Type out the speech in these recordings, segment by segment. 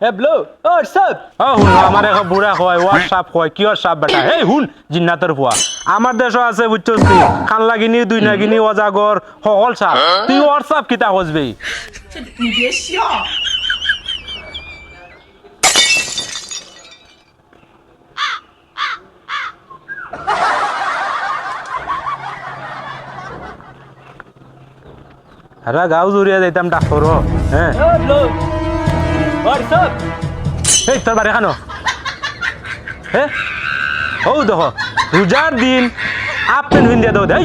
Hello, what's up? ও শুন আমার এখন বুড়া কয় হোয়াটসঅ্যাপ কয় কি হোয়াটসঅ্যাপ বেটা? এই শুন জিন্নাতের ফুয়া আমার দেশও আছে বুঝছস তুই খান লাগিনি দুই নাগিনি অজাগর সকল সাপ। তুই হোয়াটসঅ্যাপ কিতা খোঁজবি? আরে গাও জুড়িয়ে যাইতাম ডাক্তর হ্যাঁ Up? এই তোর বাড়ি খানো হে? ও দেখো রোজার দিন আপ পেন ভিন দিয়া দাও দেই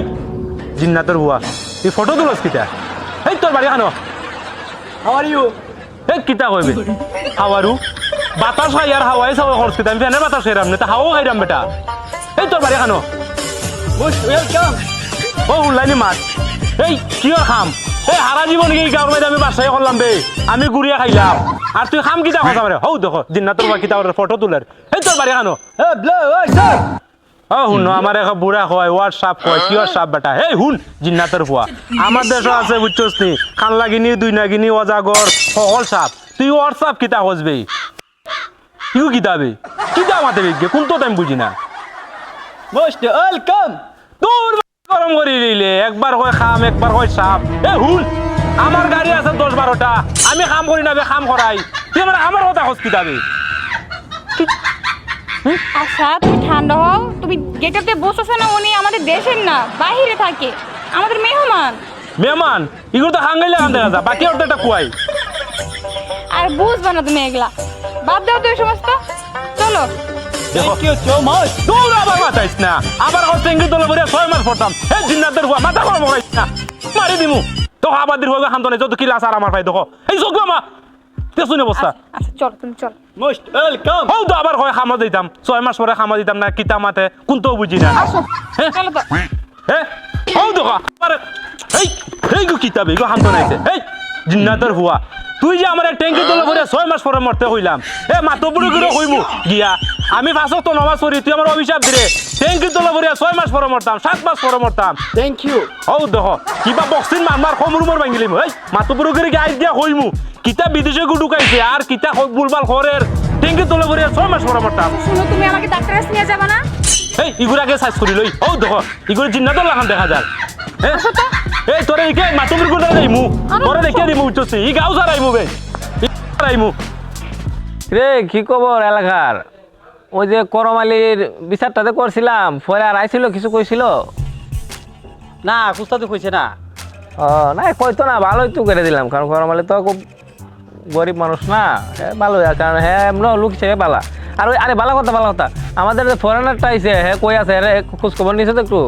জিন্নাতর বুয়া। তুই ফটো তুলস কিতা? এই তোর বাড়ি খানো How are you? এই কিতা কইবে? হাওয়ারু বাতাস খাই আর হাওয়াই সবাই খরচ কিতা। আমি ফেনে বাতাস খাইরাম না তা হাওয়া খাইরাম বেটা। এই তোর বাড়ি খানো Most welcome. ও উল্লাইনি মাত। এই কিয় খাম? এই হারা আমি বাসায় আমি গুড়িয়া খাইলাম। আর তুই খাম কিতা কথা মানে হৌ, দেখো জিন্নাতর বা ফটো তুলের এই তোর বাড়ি খানো। শুন আমার এখন বেটা? আছে বুঝছস নি খান দুই নাগিনি সকল সাপ। তুই হোয়াটসঅ্যাপ কিতা খুঁজবি? কিউ কিতাবে কিতা মাতে বিজ্ঞে কোন তো টাইম বুঝি না? Most welcome. তোর গরম করি দিলে একবার কয় খাম একবার কয় সাপ এ হুন আমার গাড়ি আছে দশ বারোটা আমি কাম করি না বে কাম করাই। তুই আমার আমার কথা খোঁজ কিতাবে আচ্ছা তুমি ঠান্ডা হও তুমি গেটআপে বসেছো না উনি আমাদের দেশের না বাইরে থাকে। আমাদের মেহমান। মেহমান এগুলো তো হাঙ্গাইলে দেখা যা বাকি অর্ধেকটা কুয়াই আর বুঝবে না তুমি এগুলা। বাদ দাও তো এই সমস্ত। চলো। তোর আবার মাথাইস না। আবার হচ্ছে ইংরেজি দলে বলে ছয় মাস পড়তাম। হে জিন্নাতের হুয়া মাথা গরম হইস না। মারি দিমু। তো আবার দির হবে খান্ত নাই যত কিলা আর আমার ভাই দেখো। এই চোখ মা তে শুনে আচ্ছা চলো তুমি চলো। Most welcome. হও তো আবার কয় খামা দিতাম। ছয় মাস পরে খামা দিতাম না কিতা মাতে কোন তো বুঝি না হ্যাঁ? চলো তো। হে? হও দেখো আবার এই এই গো কিতাবে গো খান্ত নাইছে এই জিন্নাতের হুয়া। তুই যে আমার ট্যাঙ্কি তোলে ভরে ছয় মাস পরে মরতে হইলাম। এ মাতো বুড়ো করে হইমু। গিয়া আমি ফাঁসক তো নমাজ করি তুই আমার অভিশাপ দিলে। ট্যাঙ্কি তোলে ভরে ছয় মাস পরে মরতাম সাত মাস পরে মরতাম। Thank ইউ হও দেখো কিবা বক্সিন মারমার কম রুমর ভাঙিলিম এই মাতো বুড়ো করে গাইড দিয়া হইমু কিতা বিদেশে গু ঢুকাইছে আর কিতা কই বুলবাল খরের ট্যাঙ্কি তোলে ভরে ছয় মাস পরে মরতাম শুনো তুমি আমাকে ডাক্তার কাছে নিয়ে যাবে না এই ইগুরাকে সাইজ করি লই ও দেখো ইগুর জিন্নাতর লাগান দেখা যায় এই তোরে ইকে মাতুমুর গুড়া দেইমু আরে তোরে দেখিয়ে দিমু। উচ্চছি ই গাও সারাইমু বে। ই সারাইমু রে কি খবর এলাকার ওই যে করমালির বিচারটাতে করছিলাম পরে আর আইছিল কিছু কইছিল? না কুস্তাতে কইছে না। ও না কইতো না ভালোই তো করে দিলাম কারণ করমালি তো খুব গরিব মানুষ না আর কারণ হ্যাঁ এমন লোক হিসেবে বালা। আর ওই আরে ভালো কথা ভালো কথা আমাদের যে ফরেনারটা আইছে হ্যাঁ কই আছে হ্যাঁ খোঁজ খবর নিছে তো একটু?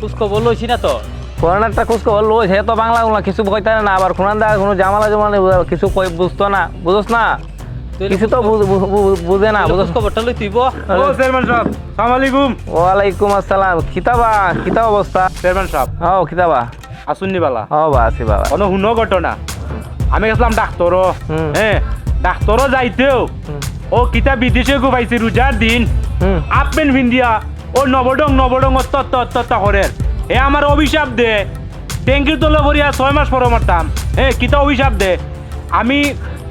কুস খবর লইছি না তো। ফরেনারটা খোঁজ খবর লই তো বাংলা কিছু কইতে না আবার খুনান দা কোনো জামালা জমালা কিছু কই বুঝতো না বুঝোস না? কিছু তো বুঝ- না খবরটা লই তুইব ও চেয়ারম্যান সাহেব সালাম আলাইকুম। ওয়ালাইকুম আসসালাম। কিতাবা কিতা অবস্থা চেয়ারম্যান সাহেব ও কিতাবা আসুননি বালা। ও বা আছি বাবা। কোনো শুনো ঘটনা। আমি গেছিলাম ডাক্তারও। হ্যাঁ ডাক্তারও যাইতেও। ও কিতা বিদেশে গো পাইছে রোজার দিন। হুম। আপেন ভিন্দিয়া ও নবডং নবডং অত্তত্ত অত্তত্ত করের এ আমার অভিশাপ দে। ট্যাঙ্কির তলে ভরিয়া ছয় মাস পরে মারতাম এ কিতা অভিশাপ দে। আমি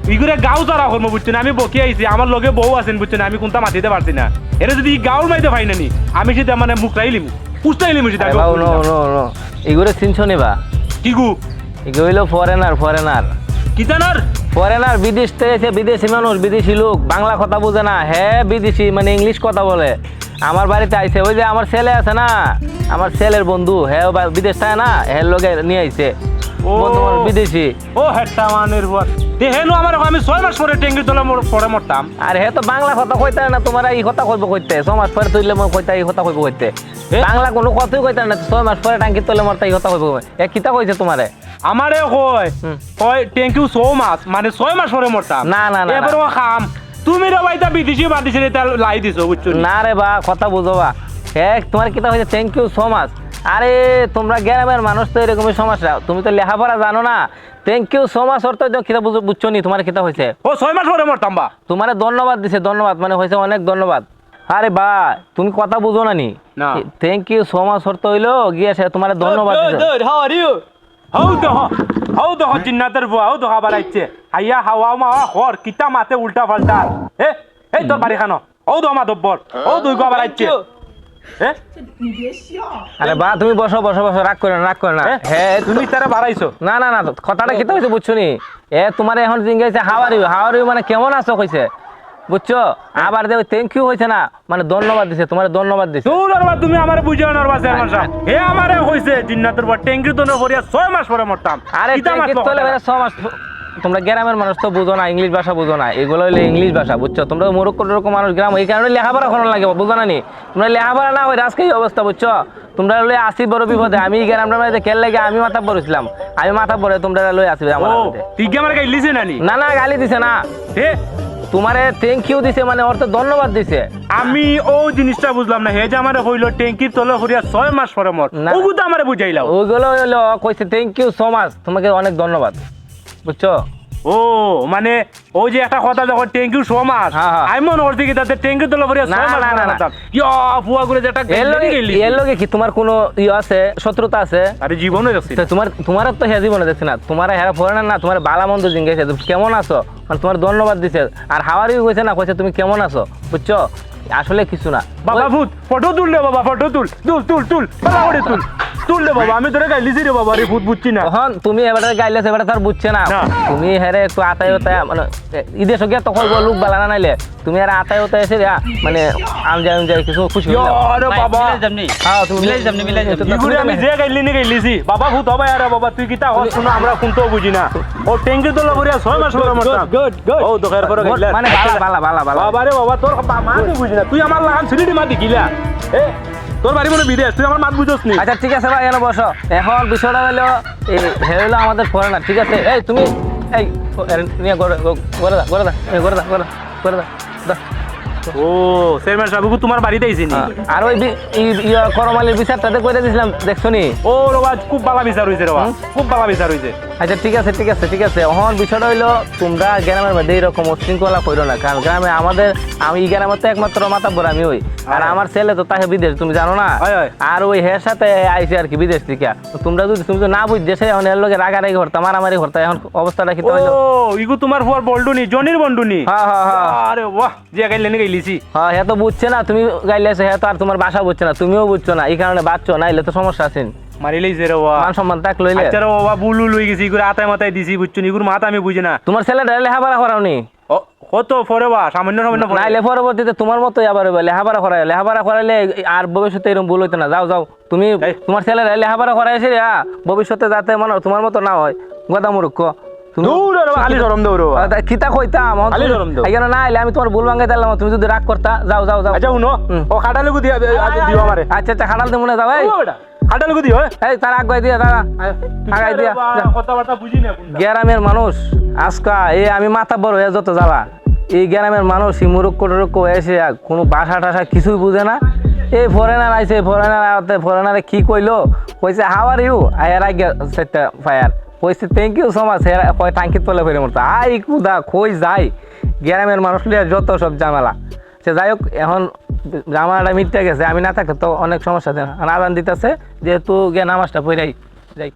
ইগুরে গাও তারা করব বুঝছি না আমি বকি আইছি আমার লগে বউ আছেন বুঝছি না আমি কোনটা মাতিতে পারছি না। এটা যদি গাউর মাইতে পাই নানি আমি সেটা মানে মুখ রাইলিম পুষতাইলিম সেটা নো নো। নো এগুলো চিনছো নিবা। কিগু? এগুলো হইল ফরেনার ফরেনার কিতানার ফরেনার বিদেশ থেকে এসে বিদেশি মানুষ বিদেশি লোক বাংলা কথা বুঝে না। হ্যাঁ বিদেশি মানে ইংলিশ কথা বলে। আমার বাড়িতে আইছে ওই যে আমার ছেলে আছে না আমার ছেলের বন্ধু হ্যাঁ বা- বিদেশ থাকে না হ্যাঁ লোকে নিয়ে আইছে। ও। বন্ধু বিদেশি। ও হেডটা মানের তে হেনু আমার আমি ছয় মাস পরে ট্যাঙ্কির তলে মোর- পরে মরতাম। আর হে তো বাংলা কথা কইতে না তোমার এই কথা কইব কইতে। ছয় মাস পরে তুইলে মই কইতে এই কথা কইব কইতে। বাংলা কোনো কথাই কইতে না ছয় মাস পরে টাঙ্কি তোলে মরতে এই কথা কইব এ কিতা কইছে তোমারে? আমারে কয়। কয় থ্যাংক ইউ সো মাচ মানে ছয় মাস পরে মরতাম। না, না, না। এবার খাম। তুমি রে ভাই তা বিদেশি বাদিছি তা লাই দিছো বুঝছ নি? রে বা কথা বুঝো বা। হে তোমার কিতা হয়েছে থ্যাংক ইউ সো মাচ আরে তোমরা গ্রামের মানুষ তো এরকমই সমস্যা তুমি তো লেখাপড়া জানো না। থ্যাংক ইউ সো মাচ অর্থ তো বুঝো বুঝছ নি তোমার কিতা হয়েছে। ও ছয় মাস পরে মরতাম বা। তোমার ধন্যবাদ দিছে ধন্যবাদ মানে হয়েছে অনেক ধন্যবাদ। আরে বা তুমি কথা বুঝো না নি। না। থ্যাংক ইউ সো মাচ অর্থ হইল গিয়েছে তোমার ধন্যবাদ দিছে। good. How are you? হৌ তো হ হাও দহ জিন্নাতের বুয়া হাও দহা বাড়াইছে। হাইয়া হাওয়া মা হর কিতা মাতে উল্টা পাল্টা এ এই তোর বাড়ি খানো ও দহ মা দব্বর ও দুই গা বাড়াইছে। আরে বা তুমি বসো বসো বসো রাগ করে না রাগ করে না। হ্যাঁ? তুমি তারা বাড়াইছো। না না না কথাটা কিতা হয়েছে বুঝছ নি এ তোমার এখন জিজ্ঞাসা হাওয়ার ইউ মানে কেমন আছো কইছে? বুঝছ? আবার দেবে থ্যাংক ইউ হয়েছে না মানে ধন্যবাদ দিছে তোমার ধন্যবাদ দিছে। তুমি আমারে বুঝাও নরবা চেয়ারম্যান সাহেব হে আমারে কইছে জিন্নাতের বুয়া ট্যাঙ্কি তো মাস পরে মরতাম। আরে মাস তোমরা গ্রামের মানুষ তো বুঝো না ইংলিশ ভাষা বুঝো না। এগুলো হলো ইংলিশ ভাষা বুঝছ? তোমরা মোরক্কো টোরক্কো মানুষ গ্রাম এই কারণে লেখাপড়া করানো লাগে বুঝো না নি? তোমরা লেখাপড়া না ওই আজকে অবস্থা বুঝছ? তোমরা লই আসি বড় বিপদে। আমি গ্রামের মধ্যে খেল লাগে আমি মাথা পড়েছিলাম। আমি মাথা পড়ে তোমরা লই আসবে আমার তুই কি আমার গাইলিছে নানি? না না গালি দিছে না। হে? তোমারে থ্যাংক ইউ দিছে মানে তো ধন্যবাদ দিছে। আমি ও জিনিসটা বুঝলাম না হে যে আমারে হইল ট্যাঙ্কির তলে হরিয়া ছয় মাস পরে মর। না। ও বুঝা আমারে বুঝাইলাও। ওইগুলো হলো কইছে থ্যাংক ইউ সো মাচ তোমাকে অনেক ধন্যবাদ। বুঝছ? ও মানে ও যে একটা কথা যখন ট্যাঙ্কি সো হ্যাঁ। আমি মনে করছি কি তাতে হরিয়া না, না, না, না। ইয়া ফুয়া করে যে একটা এর লগে এর লগে কি তোমার কোনো ইয়ে আছে শত্রুতা আছে? আরে তোমার তোমার তো হ্যাঁ জীবনে দেখছি না। তোমার হ্যাঁ ফরেনার না তোমার বালা মন্দ জিজ্ঞাসা তুমি কেমন আছো? মানে তোমার ধন্যবাদ দিছে। আর হাওয়ারি কইছে না কইছে তুমি কেমন আছো? বুঝছ? আসলে কিছু না। বাবা ভূত ফটো তুল রে বাবা ফটো তুল। তুল তুল তুল। তুল। তুল রে বাবা আমি তোরে গাইলিছি রে বাবা রে ভূত বুঝছি না। তখন তুমি এবারে গাইলেছ এবারে তার বুঝছে না। তুমি হেরে একটু আতায় হতায় মানে ঈদের সঙ্গে তো কইব লোক বালা না নাইলে তুমি আর আতায় হতায় এসে রে, মানে আম যাই কিছু খুশি হইলাম। আরে বাবা। মিলাই যামনি হ্যাঁ, তুমি মিলাই যামনি মিলাই যামনি ইগুরে আমি যে গাইলি নি গাইলিছি বাবা ভূত হবে আরে বাবা তুই কিতা হস শুনো আমরা কোনটাও বুঝি না। ও ট্যাঙ্কি তো লবরিয়া ছয় মাস পরে মরতাম good, good. ও দোকানের পরে গাইলা। মানে বালা বালা বালা বাবা রে বাবা তোর মা তুই বুঝি না। তুই আমার লাগান সিলিটি মাতি গিলা। এ তোর বাড়ি মনে বিদেশ তুই আমার মাত বুঝোস নি। আচ্ছা ঠিক আছে ভাই এখানে বসো। এখন বিষয়টা হলো হে হলো আমাদের না ঠিক আছে? এই তুমি এই নিয়ে করে দা গড়ে দা গড়ে দা গড়ে দা, গড়ে দা। ও চেয়ারম্যান সাহেব তোমার বাড়িতে আইছি হ্যাঁ, আর ওই করমালির বিচারটাতে করে দিয়েছিলাম দেখছ নি? ও রবা খুব বালা বিচার হইছে রবা। খুব বালা বিচার হইছে। আচ্ছা ঠিক আছে ঠিক আছে ঠিক আছে। এখন বিষয়টা হইল তোমরা গ্রামের মধ্যে এরকম উশৃঙ্খলা করো না কারণ গ্রামে আমাদের আমি এই গ্রামের তো একমাত্র মাতাব্বর আমি ওই। আর আমার ছেলে তো তাকে বিদেশ তুমি জানো না। আর ওই হের সাথে আইসি আর কি বিদেশ থেকে। তো তোমরা যদি তুমি যদি না বুঝছে সে এখন এর লোকে রাগারাগি করতাম মারামারি করতাম এখন অবস্থাটা কি ও হইল ইগু তোমার ফুয়ার বল্ডুনি জনির বন্ডুনি হ্যাঁ হ্যাঁ হ্যাঁ। আরে বাহ যে গাইলে নি গাইলিছি হ্যাঁ হ্যাঁ তো বুঝছে না তুমি গাইলে হ্যাঁ তো আর তোমার বাসা বুঝছে না তুমিও বুঝছ না এই কারণে বাচ্চো না এলে তো সমস্যা আছে মারিলেইছে রে বাবা মান সম্মান তাক লইলে। আচ্ছা রে বুলু লই গেছি ইগুর আতায় মাথায় দিছি বুঝছ ইগুর মাথা আমি বুঝি না। তোমার ছেলেটা লেখাপড়া করাওনি কত ফরে সামান্য সামান্য ফরে নাইলে পরবর্তীতে তোমার মতোই আবার হইবে লেখাপড়া করাই লেখাপড়া করাইলে আর ভবিষ্যতে এরকম ভুল হইতো না। যাও যাও তুমি এই। তোমার ছেলেরা লেখাপড়া করাইছে রে হ্যাঁ, ভবিষ্যতে যাতে মনে তোমার মতো না হয় গদা মুরুক্ষ দূর কিতা কইতাম এখানে না আইলে আমি তোমার ভুল ভাঙ্গাই দিলাম তুমি যদি রাগ করতা যাও যাও যাও। আচ্ছা শুনো। হুম। ও খাটালুকু দিয়া দিও আমারে। আচ্ছা আচ্ছা খাটাল দিয়ে মনে যাও এই। ও বেটা দিও এ। এই তার আগাই দিয়া দাঁড়া। আগাই দিয়া কথাবার্তা বুঝি না গ্রামের মানুষ আজকা এই আমি মাথা বড় হয়ে যত জ্বালা। এই গ্রামের মানুষ এই মুরুক্ষ টুরুক্ষ এসে কোনো ভাষা টাষা কিছুই বুঝে না। এই ফরেনার আইছে ফরেনার ফরেনারে কি কইলো? কইছে হাউ আর ইউ আয়ার আগে ফায়ার কইছে থ্যাংক ইউ সো মাচ কয় টাঙ্কির তলে ফেরে মরতো আই কুদা কই যাই? গ্রামের মানুষ লিয়ে যত সব জামেলা সে যাই হোক, এখন জামালাটা মিটতে গেছে, আমি না থাকলে তো অনেক সমস্যা, দেন। আর আদান দিতেছে, যেহেতু গিয়ে নামাজটা পড়াই, যাই।